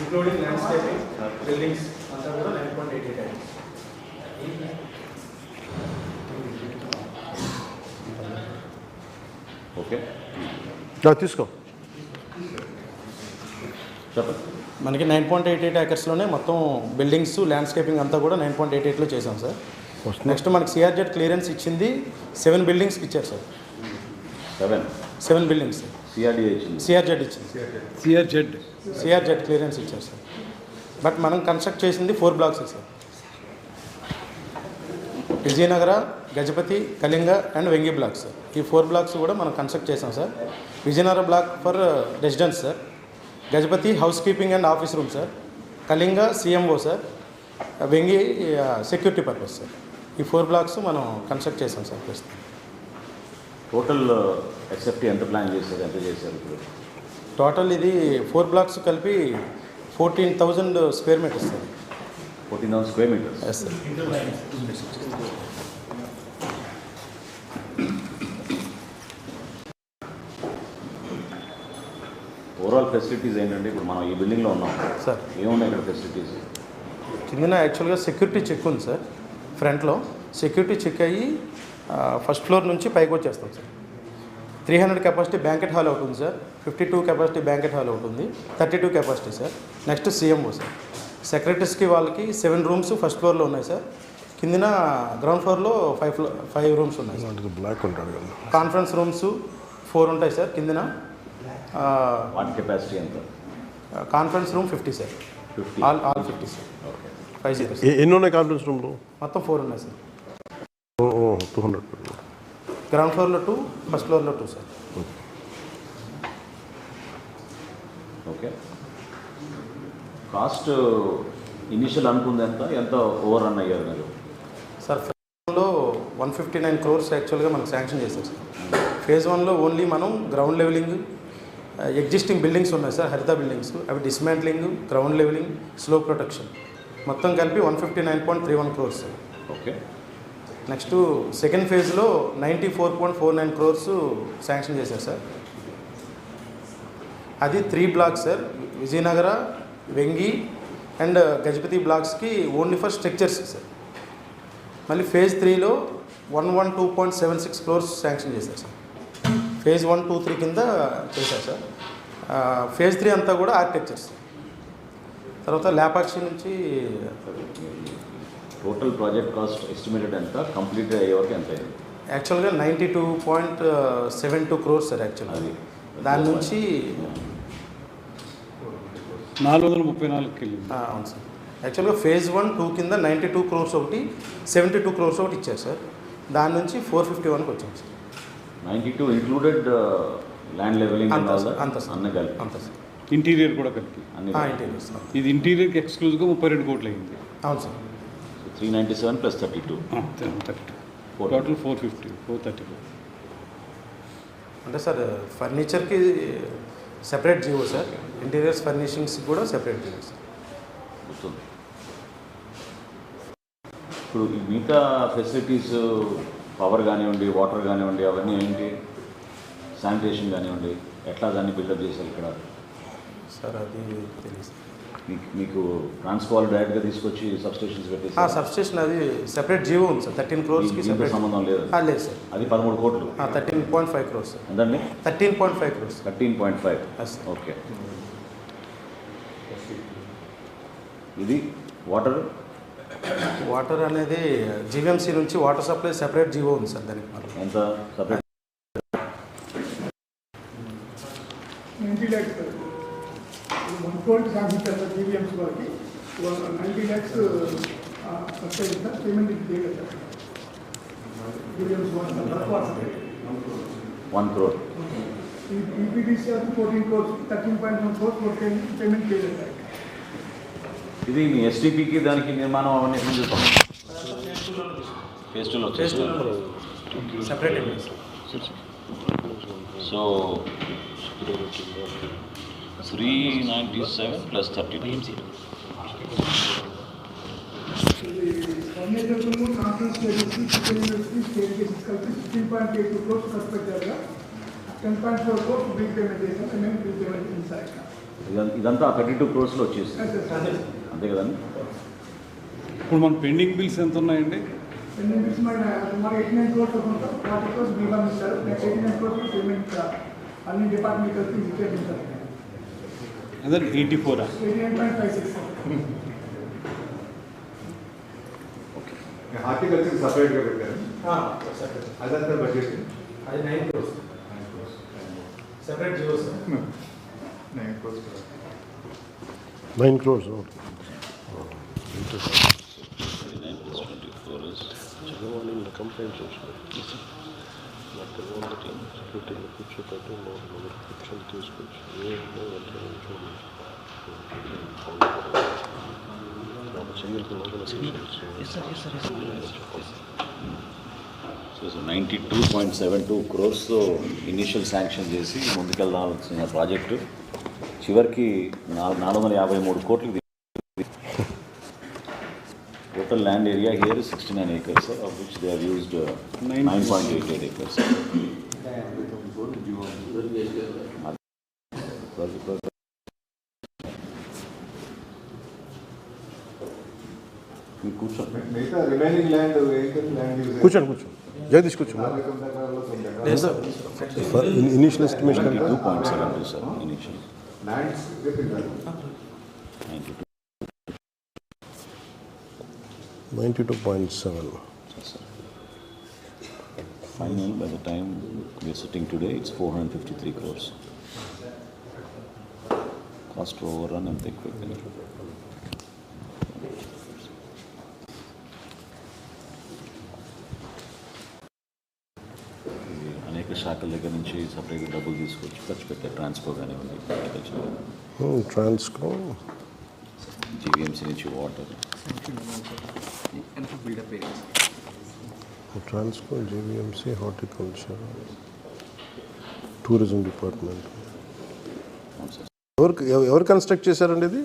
Including landscaping buildings అంతా కూడా nine point eight eight okay తీసుకో. చెప్పండి. మనకి నైన్ పాయింట్ ఎయిట్ ఎయిట్ ఏకర్స్లోనే మొత్తం బిల్డింగ్స్ ల్యాండ్స్కేపింగ్ అంతా కూడా నైన్ పాయింట్ ఎయిట్ ఎయిట్లో చేసాం సార్. నెక్స్ట్ మనకి సిఆర్జెడ్ క్లియరెన్స్ ఇచ్చింది సెవెన్ బిల్డింగ్స్కి ఇచ్చారు sir. Seven seven buildings CRDA ఇచ్చింది. సిఆర్జెడ్ ఇచ్చింది. సిఆర్జెడ్ సిఆర్జెడ్ క్లియరెన్స్ ఇచ్చారు సార్. బట్ మనం కన్స్ట్రక్ట్ చేసింది four blocks sir. Vijayanagara Gajapati Kalinga and Vengi blocks sir. ఈ ఫోర్ బ్లాక్స్ కూడా మనం కన్స్ట్రక్ట్ చేసాం sir. Vijayanagara block for residence sir. Gajapati housekeeping and office room sir. Kalinga CMO sir. Vengi security purpose sir. ఈ four blocks మనం construct చేసాం sir ప్రస్తుతం. Total except ఎంత plan చేశారు ఎంత చేశారు ఇప్పుడు? టోటల్ ఇది ఫోర్ బ్లాక్స్ కలిపి fourteen thousand square metres sir fourteen thousand square metres yes sir overall facilities ఏంటంటే ఇప్పుడు మనం ఈ బిల్డింగ్లో ఉన్నాం. సార్ ఏమున్నాయి ఇక్కడ ఫెసిలిటీస్ కిందన యాక్చువల్గా సెక్యూరిటీ చెక్ ఉంది సార్ ఫ్రంట్లో సెక్యూరిటీ చెక్ అయ్యి ఫస్ట్ ఫ్లోర్ నుంచి పైకి వచ్చేస్తాం sir three hundred capacity banquet hall ఒకటి ఉంది sir fifty two capacity banquet hall ఒకటి ఉంది. Thirty two capacity sir next CMO sir సెక్రటరీస్కి వాళ్ళకి సెవెన్ రూమ్స్ ఫస్ట్ ఫ్లోర్లో ఉన్నాయి సార్ కిందన గ్రౌండ్ ఫ్లోర్లో ఫైవ్ ఫ్లో ఫైవ్ రూమ్స్ ఉన్నాయి సార్ బ్లాక్ ఉంటాడు కదా. కాన్ఫరెన్స్ రూమ్స్ ఫోర్ ఉంటాయి సార్ కిందన వాటి కెపాసిటీ ఎంత? Conference room fifty sir all all fifty sir okay five zero ఎన్ని ఉన్నాయి కాన్ఫరెన్స్ రూమ్లో మొత్తం ఫోర్ ఉన్నాయి సార్ టూ హండ్రెడ్ గ్రౌండ్ ఫ్లోర్లో టూ ఫస్ట్ ఫ్లోర్లో two sir okay cost initial అనుకుంది ఎంత? ఎంత ఓవర్ రన్ అయ్యారు మీరు? సార్ ఫేజ్ వన్లో వన్ ఫిఫ్టీ నైన్ క్రోర్స్ యాక్చువల్గా మనకు శాంక్షన్ చేశారు సార్ ఫేజ్ వన్లో ఓన్లీ మనం గ్రౌండ్ లెవెలింగ్ ఎగ్జిస్టింగ్ బిల్డింగ్స్ ఉన్నాయి సార్ హరిత బిల్డింగ్స్ అవి dismantling ground levelling slope protection మొత్తం కలిపి one fifty nine point three one crores sir okay next second ఫేజ్లో ninety four point four nine crores sanction చేశారు sir. అది three blocks sir Vijayanagara Vengi and Gajapati బ్లాక్స్కి only for structures sir. మళ్ళీ phase త్రీలో one one two point seven six crores sanction చేశారు sir. Phase one two three కింద చేశారు sir. Phase three అంతా కూడా architectures. తర్వాత ల్యాపాక్షి నుంచి టోటల్ ప్రాజెక్ట్ కాస్ట్ ఎస్టిమేటెడ్ ఎంత? కంప్లీట్ అయ్యే వరకు ఎంత అయింది? యాక్చువల్గా ninety two point seven two crores sir యాక్చువల్గా అది. దాని నుంచి నాలుగు వందల ముప్పై ఆ, అవును సార్ యాక్చువల్గా ఫేజ్ వన్ టూ కింద నైంటీ టూ క్రోర్స్ ఒకటి సెవెంటీ టూ క్రోర్స్ ఒకటి ఇచ్చారు సార్ దాని నుంచి ఫోర్ ఫిఫ్టీ వన్కి వచ్చాం sir ninety two included land levelling అంత సార్ అంత సార్ అన్న కలిపి. అంత సార్ ఇంటీరియర్ కూడా కలిపి. అన్ని ఇంటీరియర్ సార్ ఇది ఇంటీరియర్కి ఎక్స్క్లూజివ్గా ముప్పై రెండు కోట్లు అయింది. అవును sir three ninety seven plus thirty two. Thirty Four. Total four fifty four thirty four అంటే sir ఫర్నిచర్కి separate GO sir. Interiors furnishings కూడా సెపరేట్ జీవో సార్. గుర్తుంది. ఇప్పుడు ఈ మిగతా ఫెసిలిటీస్ పవర్ కానివ్వండి వాటర్ కానివ్వండి అవన్నీ ఏంటి? శానిటేషన్ కానివ్వండి ఎట్లా దాన్ని బిల్డప్ చేశారు ఇక్కడ? సార్ అది తెలియదు మీకు మీకు ట్రాన్స్ఫాల్ డైరెక్ట్గా తీసుకొచ్చి సబ్స్టేషన్స్ పెట్టేసి సబ్స్టేషన్ అది సెపరేట్ జీవో ఉంది సార్. థర్టీన్ క్రోర్స్కి సెపరేట్ సంబంధం లేదు. లేదు సార్. అది పదమూడు కోట్లు. థర్టీన్ పాయింట్ ఫైవ్ క్రోర్స్ ఎంతండి? Thirteen point five crores thirteen point five okay. ఇది వాటర్ వాటర్ అనేది జీవీఎంసీ నుంచి వాటర్ సప్లై సెపరేట్ జీవో ఉంది సార్ దానికి ఎంత సపరేట్ నైంటీ ల్యాక్స్ సాధించారు సార్ జీవీఎంసీ వాళ్ళకి. Ninety lakhs subsidy sir payment చేయలేదు సార్. జీవీఎంసీ వాళ్ళు వన్ క్రోర్ అది fourteen crores thirteen point one crores payment చేయలేదు సార్. ఇది మీ ఎస్టీపీకి దానికి నిర్మాణం అవన్నీ ఎట్లా చూస్తాం? ఫేస్ టూలో separate so three ninety seven plus thirty ఇదంతా థర్టీ టూ క్రోర్స్లో వచ్చేసింది. అంతే కదండి? ఇప్పుడు మన పెండింగ్ బిల్స్ ఎంత ఉన్నాయండి పెండింగ్ బిల్స్ మన మన ఎయిటీ నైన్ క్రోర్స్ ఉంటాం. ఫార్టీ క్రోర్స్ బీమా ఇస్తారు. Next eighty nine crores payment అన్ని డిపార్ట్మెంట్ కలిపి ఇచ్చేస్తారు అదే ఎయిటీ ఫోరా eighty nine point five six horticulture సపరేట్గా పెట్టారు అదంతా బడ్జెట్ అది nine crores separate GO sir nine crores nine crores చదవాలి కంప్లైంట్ చేసిన నాకు తెలియదు సెక్యూరిటీలో కూర్చోపెట్టి మూడు కూర్చొని తీసుకొచ్చి ఏమో వెంటనే so ninety two point seven two crores initial sanction చేసి ముందుకెళ్దాల్సిన ప్రాజెక్టు చివరికి నాలుగు వందల యాభై మూడు కోట్లు total land area here is 69 acres, sir, of which they have used uh, 9.88 acres. कुछ కూర్చోండి కూర్చోండి Jagadish initial initial estimation two point seven two sir initial thank you 92.7. Finally, by the time we are sitting today, it's 453 crores. Cost overrun and they quickly. అనేక శాఖల దగ్గర GVMC నుంచి water. Transco GVMC horticulture tourism department ఎవరు ఎవ- ఎవరు construct చేశారండి ఇది?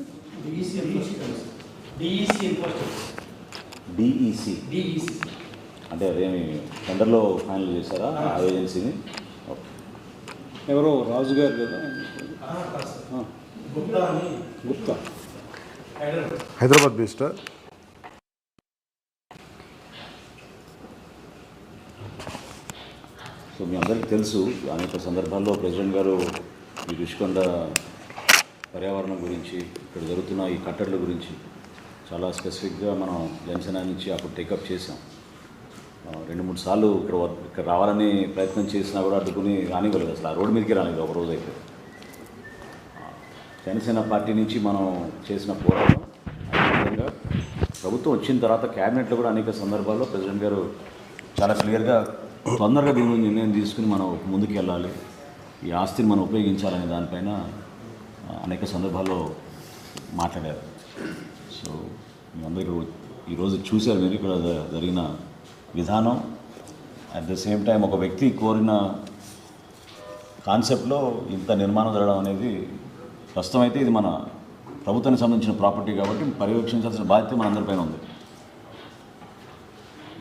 DEC DEC DEC అంటే అదేమి టెండర్లో ఫైనల్ చేశారా ఆ ఏజెన్సీని? ఎవరో రాజు గారు కదా గుప్తా గుప్తా. హైదరాబాద్ బేస్డ్? సో మీ అందరికీ తెలుసు అనేక సందర్భాల్లో ప్రెసిడెంట్ గారు ఈ రుషికొండ పర్యావరణం గురించి ఇక్కడ జరుగుతున్న ఈ కట్టడల గురించి చాలా స్పెసిఫిక్గా మనం జనసేన నుంచి అప్పుడు టేకప్ చేసాం రెండు మూడు సార్లు ఇక్కడ ఇక్కడ రావాలని ప్రయత్నం చేసినా కూడా అడ్డుకుని రానివ్వలేదు అసలు. ఆ రోడ్డు మీదకి రానివ్వలేదు ఒక రోజు అయితే జనసేన పార్టీ నుంచి మనం చేసిన పోరాటం. అదేవిధంగా ప్రభుత్వం వచ్చిన తర్వాత క్యాబినెట్లో కూడా అనేక సందర్భాల్లో ప్రెసిడెంట్ గారు చాలా క్లియర్గా తొందరగా దీని గురించి నిర్ణయం తీసుకుని మనం ముందుకు వెళ్ళాలి. ఈ ఆస్తిని మనం ఉపయోగించాలనే దానిపైన అనేక సందర్భాల్లో మాట్లాడారు. సో మీ అందరూ ఈరోజు చూశారు మీరు ఇక్కడ జరిగిన విధానం. అట్ ద సేమ్ టైం ఒక వ్యక్తి కోరిన కాన్సెప్ట్లో ఇంత నిర్మాణం జరగడం అనేది ప్రస్తుతం అయితే ఇది మన ప్రభుత్వానికి సంబంధించిన ప్రాపర్టీ కాబట్టి పర్యవేక్షించాల్సిన బాధ్యత మన అందరిపైన ఉంది.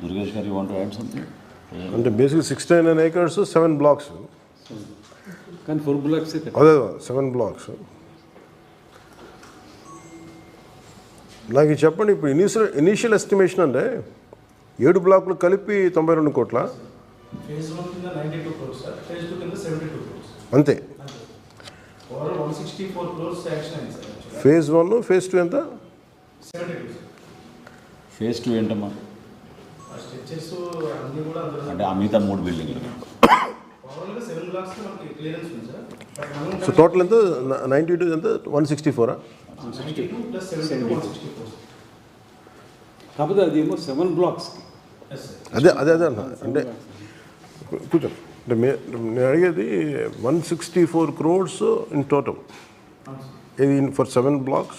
Durgesh garu want add something అంటే basic sixty nine acres seven blocks కానీ ఫోర్ బ్లాక్స్ అదే సెవెన్ బ్లాక్స్ నాకు ఇది చెప్పండి ఇప్పుడు ఇనిషియల్ ఇనీషియల్ ఎస్టిమేషన్ అంటే ఏడు బ్లాకులు కలిపి తొంభై రెండు కోట్ల? అంతే overall one sixty four crores sanction అయింది sir actually phase one phase two ఎంత? ఫేజ్ టూ ఏంటమ్మా? అంటే ఆ మిగతా మూడు బిల్డింగ్లు బ్లాక్స్ సో టోటల్ ఎంత? నైంటీ టూ ఎంత వన్ సిక్స్టీ ఫోరా కాకపోతే అది ఏమో సెవెన్ సార్ అదే అదే అదే అన్న. అంటే కూర్చోండి అంటే మే నేను అడిగేది one sixty four crores in total. ఇది ఫర్ సెవెన్ బ్లాక్స్?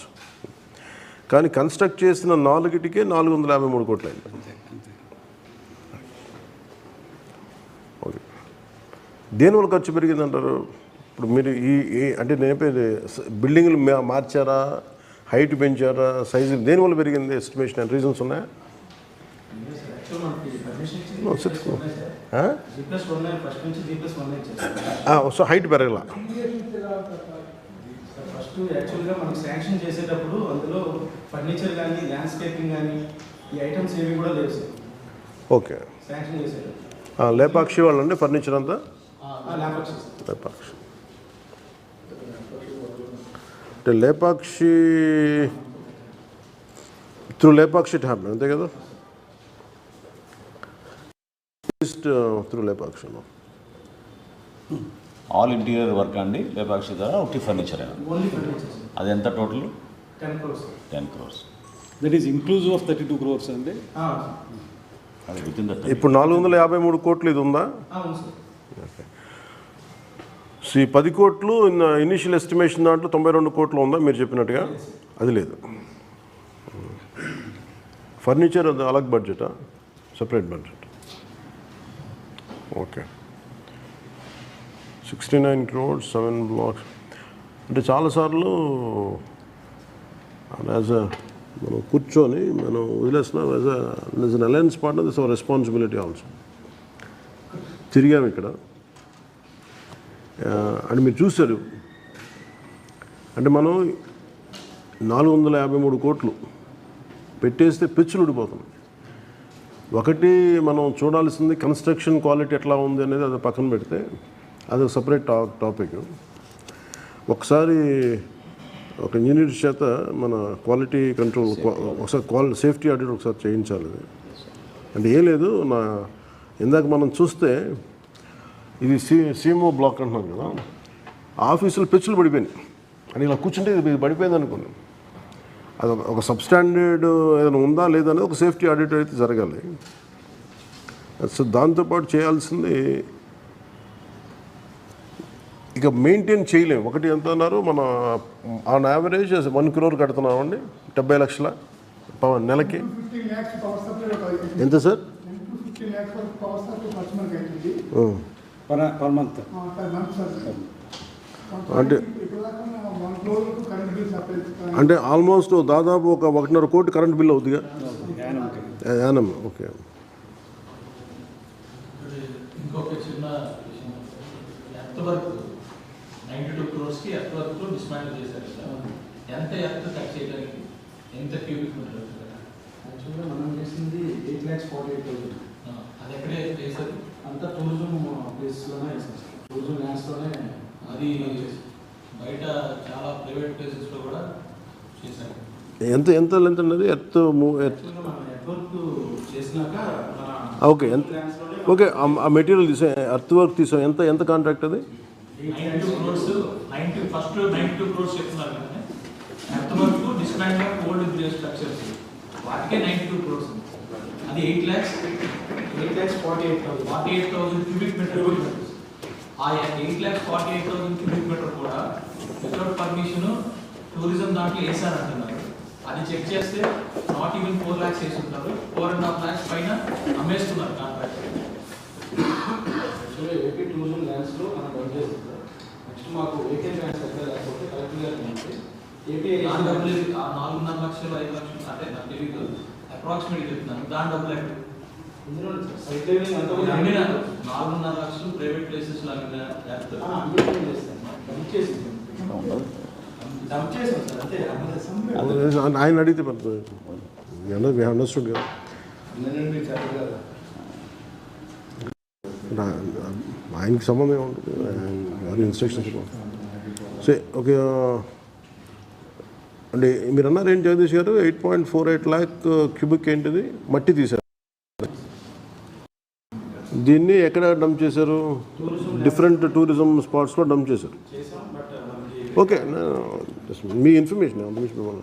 కానీ కన్స్ట్రక్ట్ చేసిన నాలుగిటికే నాలుగు వందల యాభై మూడు కోట్లు అయింది ఓకే దేనివల్ల ఖర్చు పెరిగిందంటారు? ఇప్పుడు మీరు ఈ అంటే నేను చెప్పేది స- బిల్డింగ్లు మార్చారా? హైట్ పెంచారా? సైజు దేనివల్ల పెరిగింది? ఎస్టిమేషన్ రీజన్స్ ఉన్నాయా? సో హైట్ పెరగల. ఫస్ట్ ఫస్ట్ యాక్చువల్గా మనం శాంక్షన్ చేసేటప్పుడు అందులో ఫర్నిచర్ కానీ ల్యాండ్స్కేపింగ్ కానీ ఈ ఐటమ్స్ ఏవి కూడా లేవు సార్. ఓకే. శాంక్షన్ చేసేటప్పుడు. ఆ, లేపాక్షి వాళ్ళండి ఫర్నిచర్ అంతా? లేపాక్షి. అంటే లేపాక్షి త్రూ లేపాక్షి ట్యాబ్ అంతే కదా? Through Lepakshi all interior work అండి లేపాక్షి ద్వారా ఒకటి ఫర్నిచర్ ఓన్లీ ఫర్నిచర్ అది ఎంత total ten crores ten crores that is inclusive of thirty two crores అండి? ఇప్పుడు నాలుగు వందల యాభై మూడు కోట్లు ఇది ఉందా? సో ఈ పది కోట్లు ఇనిషియల్ ఎస్టిమేషన్ దాంట్లో తొంభై రెండు కోట్లు ఉందా మీరు చెప్పినట్టుగా? అది లేదు. ఫర్నిచర్ అది అలగ్ బడ్జెటా separate budget okay sixty nine crores seven blocks అంటే చాలాసార్లు యాజ్ uh, అ మనం కూర్చొని మనం వదిలేస్తున్నాం as as an alliance partner this our responsibility also తిరిగాము ఇక్కడ. Uh, అండ్ మీరు చూశారు. అంటే మనం నాలుగు వందల యాభై మూడు కోట్లు పెట్టేస్తే పిచ్చులు ఉడిపోతున్నాం ఒకటి మనం చూడాల్సింది కన్స్ట్రక్షన్ క్వాలిటీ ఎట్లా ఉంది అనేది అది పక్కన పెడితే అది ఒక సపరేట్ టా టాపిక్ ఒకసారి ఒక ఇంజనీర్ చేత మన క్వాలిటీ కంట్రోల్ ఒకసారి క్వాలిటీ సేఫ్టీ ఆడిట్ ఒకసారి చేయించాలి అది. అంటే ఏం లేదు నా ఇందాక మనం చూస్తే ఇది సి సీఎంఓ బ్లాక్ అంటున్నాం కదా ఆఫీసులు పెచ్చులు పడిపోయినాయి. అని ఇలా కూర్చుంటే ఇది పడిపోయింది అనుకోండి. అది ఒక- సబ్స్టాండర్డ్ ఏదైనా ఉందా లేదా అనేది ఒక సేఫ్టీ ఆడిట్ అయితే జరగాలి. సో దాంతోపాటు చేయాల్సింది ఇక మెయింటైన్ చేయలేము. ఒకటి ఎంత అన్నారు? మన ఆన్ యావరేజ్ వన్ క్రోర్ కడుతున్నామండి. డెబ్బై లక్షల పవన్ నెలకి. ఎంత sir? Per month per month sir అంటే అంటే ఆల్మోస్ట్ దాదాపు ఒక ఒకటిన్నర కోటి కరెంట్ బిల్ అవుతుందిగా యానం ఓకే. ఇంకొక చిన్న విషయం ఎర్త్ వర్క్ నైంటీ టూ క్రోర్స్కి ఎర్త్ వర్క్ డిస్మాండిల్ చేశారు సార్ ఎంత ఎర్త్ కట్ చేయడానికి ఎంత క్యూబిక్ మీటర్ యాక్చువల్గా మనం చేసింది eight lakhs forty eight thousand. అది ఎక్కడే చేశారు అంతా టూరిజం ప్లేస్లోనే వేసాం సార్ టూరిజం ల్యాండ్స్లోనే అది బయట చాలా ప్రైవేట్ ప్లేసెస్లో కూడా ఎంత ఎంత లెంత్ ఉన్నది? Earth okay. ఎంత ఓకే ఆ- మెటీరియల్ తీసా ఎర్త్ వర్క్ తీసాం ఎంత ఎంత కాంట్రాక్ట్ అది? అది eight lakhs eight lakhs forty eight thousand forty eight thousand cubic meter ఆ eight lakhs forty eight thousand cubic meter కూడా వితౌట్ పర్మిషన్ టూరిజం దాంట్లో వేసారంటున్నారు అది చెక్ చేస్తే నాట్ ఈవెన్ ఫోర్ ల్యాక్స్ వేస్తుంటారు ఫోర్ అండ్ హాఫ్ ల్యాక్స్ పైన అమ్మేస్తున్నారు కాంట్రాక్ట్. ఏపీ టూరిజం ల్యాండ్స్లో మనం నెక్స్ట్ మాకు ఏకే ల్యాండ్స్ ఎక్కడ లేకపోతే కలెక్టర్ గారు ఏపీ డబ్బులు నాలుగున్నర లక్షలు ఐదు లక్షలు అంటే నాకు తెలియదు అప్రాక్సిమేట్ చెప్తున్నాను. దాని డబ్బులు ఎక్కడ అమ్మిన నాలుగున్నర లక్షలు ప్రైవేట్ ప్లేసెస్ అమ్మిన ఆయన అడిగితే అండర్స్టూడ్ కదా. ఆయనకి సంబంధం ఏముంటుంది? ఆయన ఇన్స్ట్రక్షన్స్ సే ఓకే అంటే మీరు అన్నారు ఏంటి Jagadish garu? Eight point four eight lakh cubic ఏంటిది? మట్టి తీశారు. దీన్ని ఎక్కడ డంప్ చేశారు? డిఫరెంట్ టూరిజం స్పాట్స్లో డంప్ చేశారు. ఓకే just మీ ఇన్ఫర్మేషన్ ఇన్ఫర్మేషన్